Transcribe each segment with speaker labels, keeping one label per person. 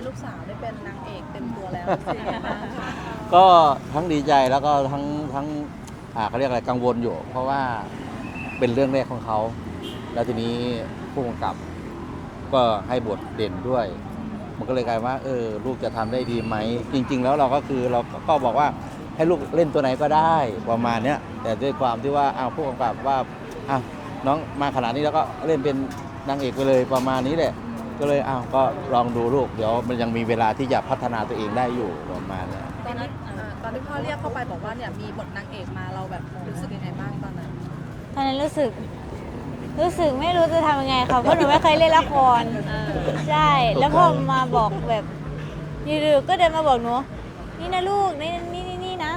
Speaker 1: นี้ลูกสาวได้เป็นนางเอกเต็มตัวแล้วสิคะ
Speaker 2: ก็ทั้งดีใจแล้วก็ทั้งทั้งอ่าเขาเรียกอะไรกังวลอยู่ เพราะว่าเป็นเรื่องแรกของเขา แล้วทีนี้ผู้กำกับ ก็ให้บทเด่นด้วย มันก็เลยกลายว่า เออ ลูกจะทำได้ดีไหม จริง ๆ แล้วเราก็คือเราก็บอกว่าให้ลูกเล่นตัวไหนก็ได้ประมาณเนี้ยแต่ด้วยความที่ว่าอ้าวผู้กำกับว่าอ้าวน้องมาขนาดนี้แล้วก็เล่นเป็นนางเอกไปเลยประมาณนี้แหละ ก็เลยอ้าวก็ลองดูลูกเดี๋ยวมันยังมีเวลาที่จะพัฒนาตัวเองได้อยู่ประมาณเนี้ย
Speaker 1: ตอนนั้นอ่าตอนที่พ่อเรียกเข้าไปบอกว่าเนี่ยมีบทนางเอกมาเราแบบรู้สึกยังไงบ้างตอนนั้น
Speaker 3: ตอนนั้นรู้สึก รู้สึกไม่รู้จะทำยังไงค่ะเพราะหนูไม่เคยเล่นละครใช่ แล้วพอมาบอกแบบอยู่ๆก็เดินมาบอกหนูนี่นะลูกนี่นี่นี่นี่นะ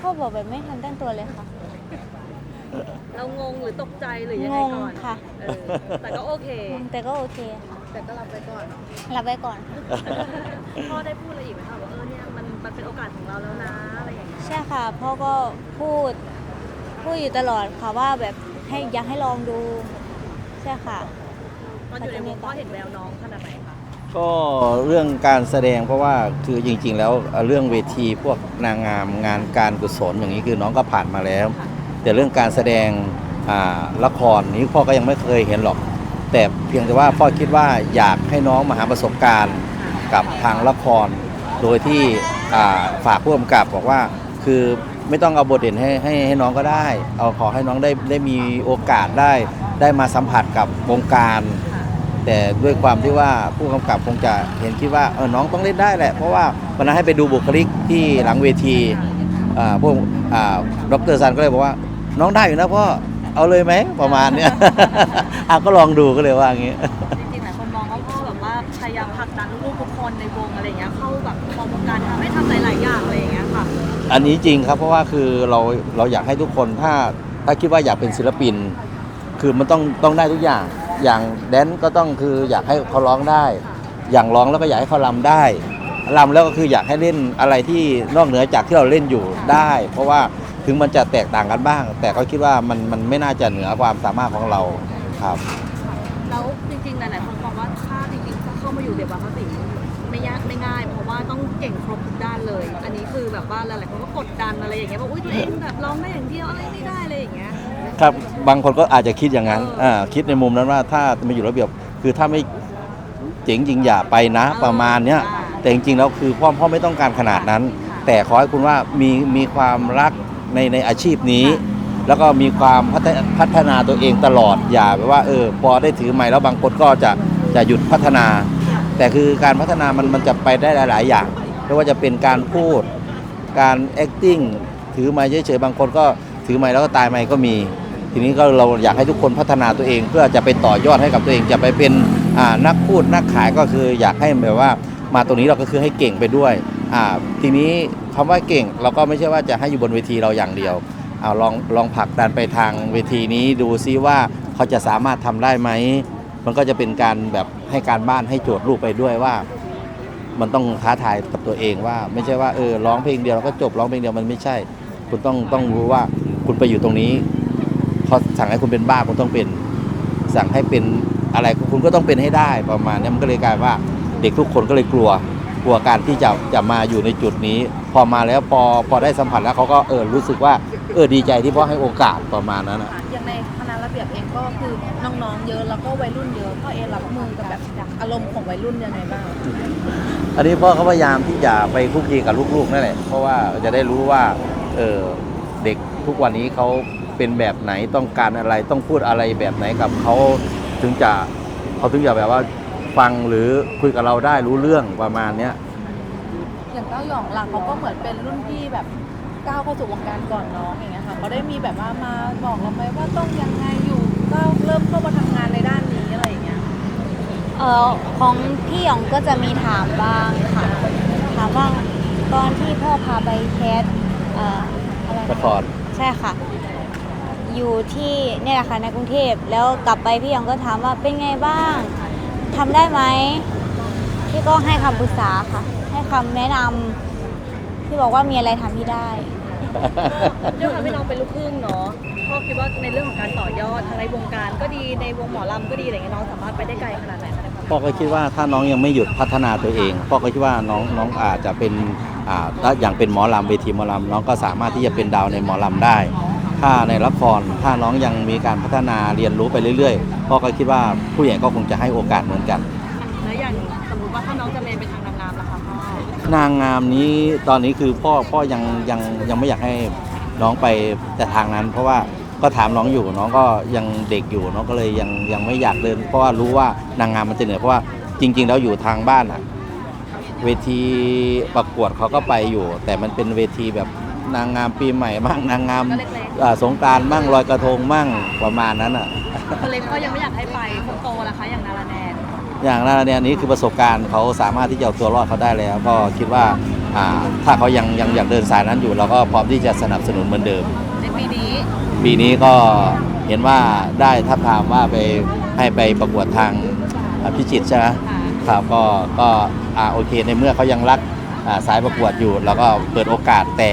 Speaker 3: พ่อบอกแบบไม่ทันตั้งตัวเลยค่ะ
Speaker 4: เรางงหรือตกใจหรือยัง
Speaker 3: ง
Speaker 4: ไง
Speaker 3: ง
Speaker 4: ก่อน
Speaker 3: ค่ะ
Speaker 4: เออแต่ก็โอเค
Speaker 3: แต่ก็โอเคค่ะ
Speaker 1: แต่ก็รับไปก่อนเนาะ
Speaker 3: รับไว้ก่อนค่ะ
Speaker 4: พ่อได้พูดอะไรอีกไหมคะว่าเออเนี่ยมันมันเป็นโอกาสของเราแล้วนะอะไรอย่างเงี้ย
Speaker 3: ใช่ค่ะพ่อก็พูด พูดอยู่ตลอดค่ะว่าแบบให้อยากให้ลองดู ใช่ค่ะ
Speaker 4: ตอนอยู่ในวงพ่อเห็นแววน้องขนาดไหนคะ
Speaker 2: ก็เรื่องการแสดงเพราะว่าคือจริง ๆ แล้วเอ่อเรื่องเวทีพวกนางงามงานการกุศลอย่างนี้คือน้องก็ผ่านมาแล้ว แต่เรื่องการแสดงอ่าละครนี้พ่อก็ยังไม่เคยเห็นหรอก แต่เพียงแต่ว่าพ่อคิดว่าอยากให้น้องมาหาประสบการณ์กับทางละคร โดยที่ฝากผู้กำกับบอกว่าคือไม่ต้องเอาบทเด่นให้ให้ให้น้องก็ได้ เอาขอให้น้องได้ได้มีโอกาสได้ได้มาสัมผัสกับวงการ แต่ด้วยความที่ว่าผู้กำกับคงจะเห็นคิดว่าเออน้องต้องเล่นได้แหละ เพราะว่าวันนั้นให้ไปดูบุคลิกที่หลังเวทีพวกดรซันก็เลยบอกว่าน้องได้อยู่นะพ่อ เอาเลยไหมประมาณเนี้ย อะก็ลองดูก็เลยว่าอย่างงี้
Speaker 4: จริงๆหลายคนมองว่าพ่อแบบว่าพยายามผลักดันลูกๆทุกคนในวงอะไรอย่างเงี้ยเข้าแบบมองวงการทำให้ทำหลายๆอย่างอะไรอย่างเงี้ยค่ะ
Speaker 2: อันนี้จริงครับเพราะว่าคือเราเราอยากให้ทุกคนถ้าถ้าคิดว่าอยากเป็นศิลปิน คือมันต้องต้องได้ทุกอย่าง อย่างแดนซ์ก็ต้องคืออยากให้เขาร้องได้ อย่างร้องแล้วก็อยากให้เขารำได้รำแล้วก็คืออยากให้เล่นอะไรที่นอกเหนือจากที่เราเล่นอยู่ได้ เพราะว่า ถึงมันจะแตกต่างกันบ้าง แต่เขาคิดว่ามันมันไม่น่าจะเหนือความสามารถของเราครับ
Speaker 4: แล้วจริงๆหลายๆคนมองว่าถ้าจริงๆจะเข้ามาอยู่เดี๋ยวบางสิงไม่ยากไม่ง่าย เพราะว่าต้องเก่งครบทุกด้านเลย อันนี้คือแบบว่าหลายๆคนก็กดดันอะไรอย่างเงี้ยบอกอุ้ยตัวเองแบบร้องได้อย่างเดียวอะไรไม่ได้อะไรอย่างเงี้ย
Speaker 2: ครับบางคนก็อาจจะคิดอย่างนั้นอ่าคิดในมุมนั้นว่าถ้ามาอยู่ระเบียบคือถ้าไม่เจ๋งจริงอย่าไปนะประมาณเนี้ย
Speaker 4: อ่า
Speaker 2: แต่จริงๆแล้วคือพ่อพ่อไม่ต้องการขนาดนั้น แต่ขอให้คุณว่ามีมีความรัก ในในอาชีพนี้ แล้วก็มีความพัฒพัฒนาตัวเองตลอดอย่าแบบว่าเออพอได้ถือไม้แล้วบางคนก็จะจะหยุดพัฒนา แต่คือการพัฒนามันมันจะไปได้หลาย ๆ อย่างไม่ว่าจะเป็นการพูดการ acting ถือไม้เฉย ๆ บางคนก็ถือไม้แล้วก็ตายไม้ก็มี ทีนี้ก็เราอยากให้ทุกคนพัฒนาตัวเอง เพื่อจะไปต่อยอดให้กับตัวเองจะไปเป็นอ่านักพูดนักขายก็คืออยากให้แบบว่ามาตรงนี้เราก็คือให้เก่งไปด้วย อ่าทีนี้คำว่าเก่งเราก็ไม่ใช่ว่าจะให้อยู่บนเวทีเราอย่างเดียวเอาลองลองผลักดันไปทางเวทีนี้ดูซิว่าเขาจะสามารถทำได้ไหมมันก็จะเป็นการแบบให้การบ้านให้โจทย์ลูกไปด้วยว่า มันต้องท้าทายกับตัวเองว่า ไม่ใช่ว่าเออร้องเพลงเดียวแล้วก็จบร้องเพลงเดียวมันไม่ใช่ คุณต้องต้องรู้ว่าคุณไปอยู่ตรงนี้เขาสั่งให้คุณเป็นบ้าคุณต้องเป็น สั่งให้เป็นอะไรคุณก็ต้องเป็นให้ได้ประมาณนี้มันก็เลยกลายว่าเด็กทุกคนก็เลยกลัว กลัวการที่จะจะมาอยู่ในจุดนี้ พอมาแล้วพอพอได้สัมผัสแล้วเขาก็เออรู้สึกว่าเออดีใจที่พ่อให้โอกาสประมาณนั้นนะ
Speaker 1: อย่างในคณะระเบียบเองก็คือน้องๆเยอะแล้วก็วัยรุ่นเยอะพ่อเอรับมือกับแบบอารมณ์ของวัยรุ่นยังไงบ้าง
Speaker 2: อันนี้พ่อเขาพยายามที่จะไปคุกคีกับลูกๆนั่นแหละเพราะว่าจะได้รู้ว่าเออเด็กทุกวันนี้เขาเป็นแบบไหนต้องการอะไรต้องพูดอะไรแบบไหนกับเขาถึงจะเขาถึงจะแบบว่า ฟังหรือคุยกับเราได้รู้เรื่องประมาณเนี้ย
Speaker 1: อย่างเต้าหยองหลังเขาก็เหมือนเป็นรุ่นพี่แบบก้าวเข้าสู่วงการก่อนน้องอย่างเงี้ยค่ะเขาได้มีแบบว่ามาบอกเราไหมว่าต้องยังไงอยู่ก้าวเริ่มเข้ามาทำงานในด้านนี้อะไรอย่างเงี้ย
Speaker 3: เออของพี่หยองก็จะมีถามบ้างค่ะ ถามว่าตอนที่พ่อพาไปแคสเอ่ออะไรนะ
Speaker 2: ละคร
Speaker 3: ใช่ค่ะ อยู่ที่เนี่ยแหละค่ะในกรุงเทพแล้วกลับไปพี่หยองก็ถามว่าเป็นไงบ้าง ทำได้ไหมพี่ก็ให้คำปรึกษาค่ะ ให้คำแนะนำพี่บอกว่ามีอะไรทำพี่ได้พ
Speaker 4: ด้วยความที่น้องเป็นลูกครึ่งเนาะพ่อคิดว่าในเรื่องของการต่อยอดทางในวงการก็ดีในวงหมอลำก็ดีอะไรเงี้ยน้องสามารถไปได้ไกลขนาดไหนคะในความ
Speaker 2: พ่อก็คิดว่าถ้าน้องยังไม่หยุดพัฒนาตัวเองพ่อก็คิดว่าน้องน้องอาจจะเป็นอ่าถ้าอย่างเป็นหมอลำเวทีหมอลำน้องก็สามารถที่จะเป็นดาวในหมอลำได้ ถ้าในละครถ้าน้องยังมีการพัฒนาเรียนรู้ไปเรื่อยๆพ่อก็คิดว่าผู้ใหญ่ก็คงจะให้โอกาสเหมือนกัน
Speaker 4: แล้วอย่างสมมติว่าถ้าน้องจะเรียนไปทางนางงามล่ะคะพ่อ
Speaker 2: นางงามนี้ตอนนี้คือพ่อพ่อยังยังยังไม่อยากให้น้องไปแต่ทางนั้น เพราะว่าก็ถามน้องอยู่น้องก็ยังเด็กอยู่น้องก็เลยยังยังไม่อยากเดิน เพราะว่ารู้ว่านางงามมันจะเหนื่อยเพราะว่าจริง ๆ แล้วอยู่ทางบ้านอะเวทีประกวดเขาก็ไปอยู่ แต่มันเป็นเวทีแบบ นางงามปีใหม่บ้างนางงาม
Speaker 4: ก็เล็ก
Speaker 2: อ่าสงกรารบ้างลอยกระทงบ้างประมาณนั้นอะ
Speaker 4: ๆคนเล็กก็ยังไม่อยากให้ไปคนโตล่ะคะอย่างนาราแนน
Speaker 2: อย่างนั้นเนี่ยนี้คือประสบการณ์เขาสามารถที่จะเอาตัวรอดเขาได้แล้ว ก็คิดว่าอ่าถ้าเขายังยังอยากเดินสายนั้นอยู่ เราก็พร้อมที่จะสนับสนุนเหมือนเดิม
Speaker 4: ในปีนี้
Speaker 2: ปีนี้ก็เห็นว่าได้ทับทามว่าไปให้ไปประกวดทางอ่าพิจิตรใช่ไหม
Speaker 4: ค่ะ
Speaker 2: ครับก็ก็อ่าโอเคในเมื่อเขายังรักอ่าสายประกวดอยู่ แล้วก็เปิดโอกาสแต่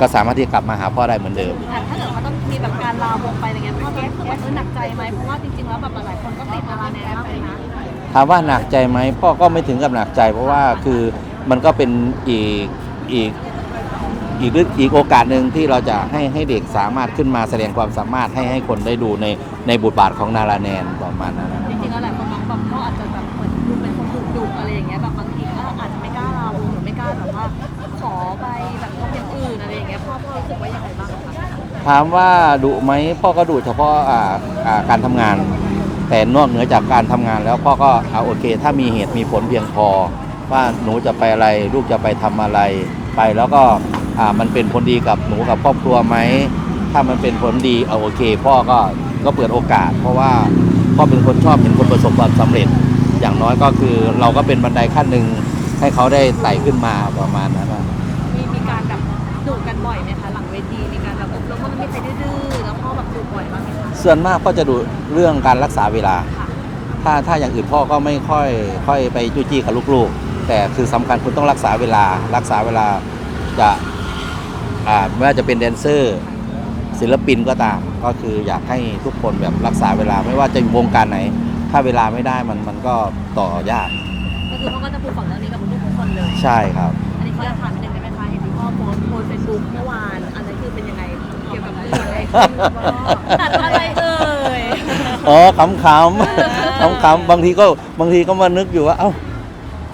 Speaker 2: ก็สามารถที่จะกลับมาหาพ่อได้เหมือนเดิม
Speaker 4: แต่ถ้าเกิดเขาต้องมีแบบการลาวงไปอะไรเงี้ยพ่อจะรู้สึกว่าเออหนักใจไหมเพราะว่าจริงๆแล้วแบบหลายๆคนก็ติดนาราแนนมากเลยนะ
Speaker 2: ถามว่าหนักใจไหมพ่อก็ไม่ถึงกับหนักใจ เพราะว่าคือมันก็เป็นอีกอีกอีกเรื่องอีกโอกาสหนึ่งที่เราจะให้ให้เด็กสามารถขึ้นมาแสดงความสามารถให้ให้คนได้ดูในในบทบาทของนาราแนนประมาณนั้นนะ
Speaker 4: จริงๆแล้วหลายคนมองแบบพ่ออาจจะ ว่ายังไงบ้างคะ
Speaker 2: ถามว่าดุไหมพ่อก็ดุเฉพาะอ่าอ่าการทำงาน แต่นอกเหนือจากการทำงานแล้วพ่อก็เอาโอเค ถ้ามีเหตุมีผลเพียงพอ ว่าหนูจะไปอะไร ลูกจะไปทำอะไร ไปแล้วก็อ่ามันเป็นผลดีกับหนูกับครอบครัวไหมถ้ามันเป็นผลดีเอาโอเค พ่อก็ก็เปิดโอกาส เพราะว่าพ่อเป็นคนชอบเห็นคนประสบความสำเร็จ อย่างน้อยก็คือเราก็เป็นบันไดขั้นหนึ่งให้เขาได้ไต่ขึ้นมาประมาณนั้นนะ ส่วนมากก็จะดูเรื่องการรักษาเวลา
Speaker 4: ค่ะ
Speaker 2: ถ้าถ้าอย่างอื่นพ่อก็ไม่ค่อยค่อยไปจู้จี้กับลูกๆ แต่คือสำคัญคุณต้องรักษาเวลา รักษาเวลาจะอ่าไม่ว่าจะเป็นแดนเซอร์ ศิลปินก็ตาม ก็คืออยากให้ทุกคนแบบรักษาเวลาไม่ว่าจะวงการไหน ถ้าเวลาไม่ได้มันมันก็ต่อยาก
Speaker 4: ก็คือพ่อก็จะปลูกฝังเรื่องนี้กับลูกทุกคนเลย
Speaker 2: ใช่ครับ
Speaker 4: อันนี้เขาจะถามนิดนึงได้ไหมคะเห็นที่พ่อโพสต์โพสเฟซบุ๊กเมื่อวานอันนั้นคือเป็นยังไง ตัดอะไรเอ่ย
Speaker 2: อ๋อขำๆขำๆบางทีก็บางทีก็มานึกอยู่ว่าเอ้า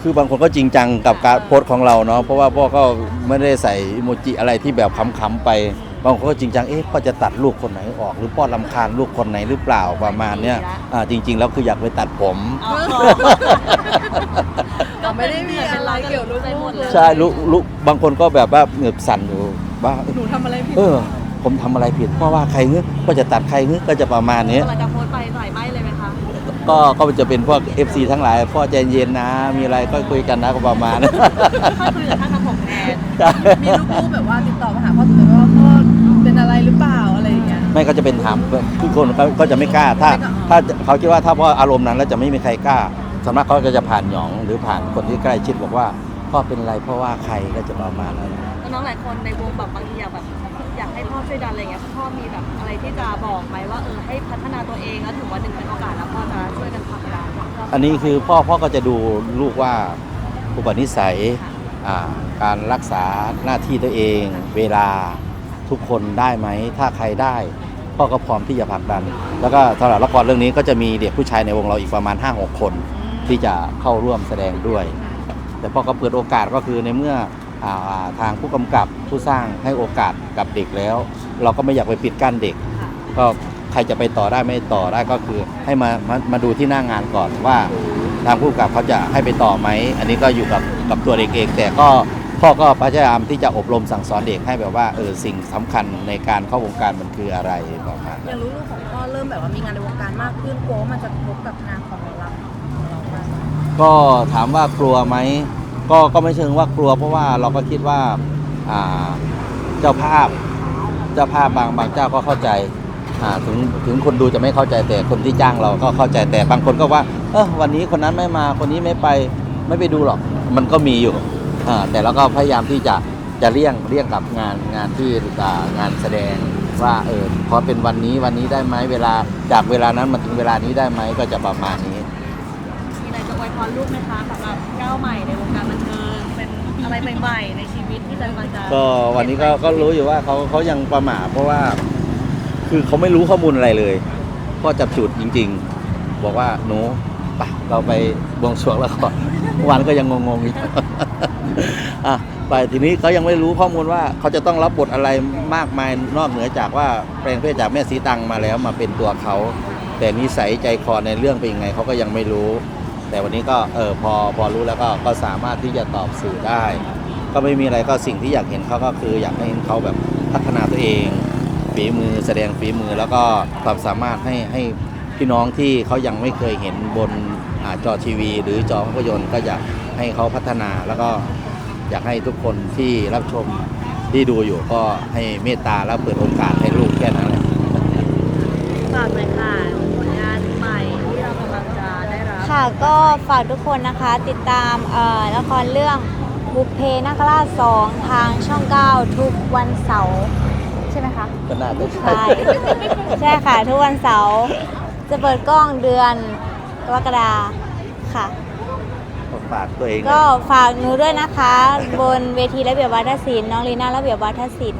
Speaker 2: คือบางคนก็จริงจังกับการโพสต์ของเราเนาะเพราะว่าพ่อก็ไม่ได้ใส่อิโมจิอะไรที่แบบขำๆไป บางคนก็จริงจังเอ๊ะพ่อจะตัดลูกคนไหนออก หรือพ่อลำคาญลูกคนไหนหรือเปล่าประมาณเนี้ยอ่าจริง ๆ แล้วคืออยากไปตัดผม
Speaker 4: อ๋อ
Speaker 1: ก็ไม่ได้มีอะไรเกี่ยวกับลูก
Speaker 4: ใจหมดเลย
Speaker 2: ใช่ลูกลูกบางคนก็แบบว่าเหงือบสั่นอยู่ว่า
Speaker 1: หนูทำอะไรผิด
Speaker 2: เออ ผมทำอะไรผิดเพราะว่าใครเงี้ยก็จะตัดใครเงี้ยก็จะประมาณนี้
Speaker 4: หลังจากโพสต์ไปใส่ไหมเลยไหมคะ
Speaker 2: ก็ก็จะเป็นพวก FC ทั้งหลายพ่อใจเย็นนะ มีอะไรก็คุยกันนะก็ประมาณ
Speaker 4: ค่อยคุยกับท่านทำผมแทน
Speaker 1: มีลูกๆแบบว่าติดต่อมาหาพ่อสุดเลยว่าพ่อเป็นอะไรหรือเปล่าอะไรอย่างเงี้ย
Speaker 2: ไม่ก็จะเป็นถามทุกคนเขาก็จะไม่กล้าถ้า
Speaker 1: ไม่กล้า
Speaker 2: ถ้าเขาคิดว่าถ้าพ่ออารมณ์นั้นแล้วจะไม่มีใครกล้าสำนักเขาก็จะผ่านหยองหรือผ่านคนที่ใกล้ชิดบอกว่าพ่อเป็นไรเพราะว่าใครก็จะประมาณนั้น
Speaker 4: น้องๆหลายคนในวงแบบบางทีอยากแบบ อยากให้พ่อช่วยดันอะไรเงี้ยพ่อมีแบบอะไรที่จะบอกไหมว่าเออให้พัฒนาตัวเองแล้วถึงวันหนึ่งเป็นโอกาสแล้วพ่อจะช่วยกันผลักดัน
Speaker 2: อันนี้คือพ่อพ่อก็จะดูลูกว่าอุปนิสัยอ่าการรักษาหน้าที่ตัวเอง เวลาทุกคนได้ไหม ถ้าใครได้พ่อก็พร้อมที่จะผลักดัน แล้วก็สำหรับละครเรื่องนี้ก็จะมีเด็กผู้ชายในวงเราอีกประมาณ 5-6 คนที่จะเข้าร่วมแสดงด้วย แต่พ่อก็เปิดโอกาสก็คือในเมื่ออา ทางผู้กำกับผู้สร้างให้โอกาสกับเด็กแล้ว เราก็ไม่อยากไปปิดกั้นเด็ก
Speaker 4: ค่ะ
Speaker 2: ก็ใครจะไปต่อได้ไม่ต่อได้ก็คือให้มามามาดูที่หน้างานก่อนว่า ทางผู้กำกับเขาจะให้ไปต่อไหมอันนี้ก็อยู่กับกับตัวเด็กเอง แต่ก็พ่อก็พยายามที่จะอบรมสั่งสอนเด็กให้แบบว่าเออสิ่งสำคัญในการเข้าวงการมันคืออะไรประมาณ
Speaker 1: อ
Speaker 2: นั้น
Speaker 1: ย่างลูกๆของพ่อเริ่มแบบว่ามีงานในวงการมากขึ้นกลัวว่ามันจะกระทบกับงานของเราของเรามากไหม
Speaker 2: ก็ถามว่ากลัวไหม ก็ก็ไม่เชิงว่ากลัว เพราะว่าเราก็คิดว่าอ่าเจ้าภาพเจ้าภาพบางบางเจ้าก็เข้าใจอ่าถึงถึงคนดูจะไม่เข้าใจแต่คนที่จ้างเราก็เข้าใจแต่บางคนก็ว่าเออวันนี้คนนั้นไม่มาคนนี้ไม่ไปไม่ไปดูหรอกมันก็มีอยู่อ่าแต่เราก็พยายามที่จะจะเลี่ยงเลี่ยงกับงานงานที่อ่างานแสดงว่าเออพอเป็นวันนี้วันนี้ได้ไหมเวลาจากเวลานั้นมาถึงเวลานี้ได้ไหมก็จะประมาณนี้
Speaker 4: อะไรจะอวยพรลูกไหมคะสำหรับก้าวใหม่ในวงการบันเทิงเป็นอะไรใหม่ๆในชีวิตที่จะกำลังจะ
Speaker 2: ก็วันนี้ก็ก็รู้อยู่ว่าเขาเขายังประหม่าเพราะว่า คือเขาไม่รู้ข้อมูลอะไรเลยพ่อจับจุดจริง ๆ บอกว่าหนูไปเราไปบวงสรวงแล้วก็วันก็ยังงงๆอยู่ อะไปทีนี้เขายังไม่รู้ข้อมูลว่าเขาจะต้องรับบทอะไรมากมายนอกเหนือจากว่าแปลงเพศจากแม่สีตังมาแล้วมาเป็นตัวเขา แต่นิสัยใจคอในเรื่องเป็นยังไงเขาก็ยังไม่รู้ แต่วันนี้ก็เออพอพอรู้แล้วก็ก็สามารถที่จะตอบสื่อได้ ก็ไม่มีอะไรก็สิ่งที่อยากเห็นเขาก็คืออยากให้เขาแบบพัฒนาตัวเองฝีมือแสดงฝีมือแล้วก็ความสามารถให้ให้พี่น้องที่เขายังไม่เคยเห็นบนอาจอทีวี หรือจอภาพยนตร์ก็อยากให้เขาพัฒนาแล้วก็อยากให้ทุกคนที่รับชมที่ดูอยู่ก็ให้เมตตาและเปิดโอกาสให้ลูกแค่นั้นแหละ
Speaker 4: ฝากหน่อยค่ะ
Speaker 3: ค่ะก็ฝากทุกคนนะคะติดตามเอ่อละครเรื่องบุพเพนาคราชสองทางช่อง 9 ทุกวันเสาร์ใช่ไหมคะ
Speaker 2: ก็น่าจะใช่
Speaker 3: ใช่ใช่ค่ะ ทุกวันเสาร์จะเปิดกล้องเดือนกรกฎาค่ะ
Speaker 2: ฝากตัวเอง
Speaker 3: ก็ฝากหนูด้วยนะคะ บนเวทีระเบียบวัฒนศิลป์น้องลีน่าระเบียบวัฒนศิลป์ค่ะ
Speaker 1: โอเคค่ะ